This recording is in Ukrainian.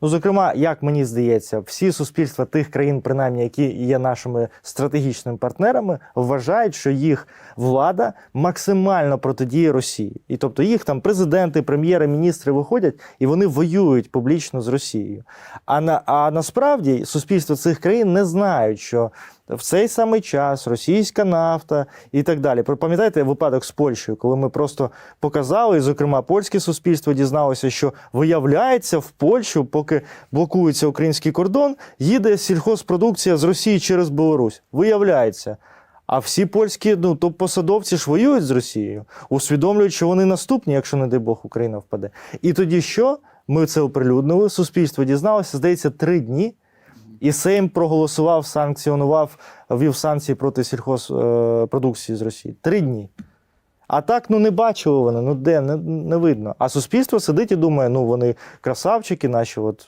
Ну, зокрема, як мені здається, всі суспільства тих країн, принаймні, які є нашими стратегічними партнерами, вважають, що їх влада максимально протидіє Росії. І тобто їх там президенти, прем'єри, міністри виходять і вони воюють публічно з Росією. А на а насправді суспільства цих країн не знають, що в цей самий час російська нафта і так далі. Пам'ятаєте випадок з Польщею, коли ми просто показали, і, зокрема, польське суспільство дізналося, що виявляється в Польщу, поки блокується український кордон, їде сільхозпродукція з Росії через Білорусь. Виявляється. А всі польські ну, топ-посадовці ж воюють з Росією, усвідомлюють, що вони наступні, якщо, не дай Бог, Україна впаде. І тоді що? Ми це оприлюднили, суспільство дізналося, здається, три дні. І Сейм проголосував, санкціонував, ввів санкції проти сільхозпродукції з Росії. Три дні. А так ну не бачили вони, ну де, не, не видно. А суспільство сидить і думає, ну вони красавчики, наші от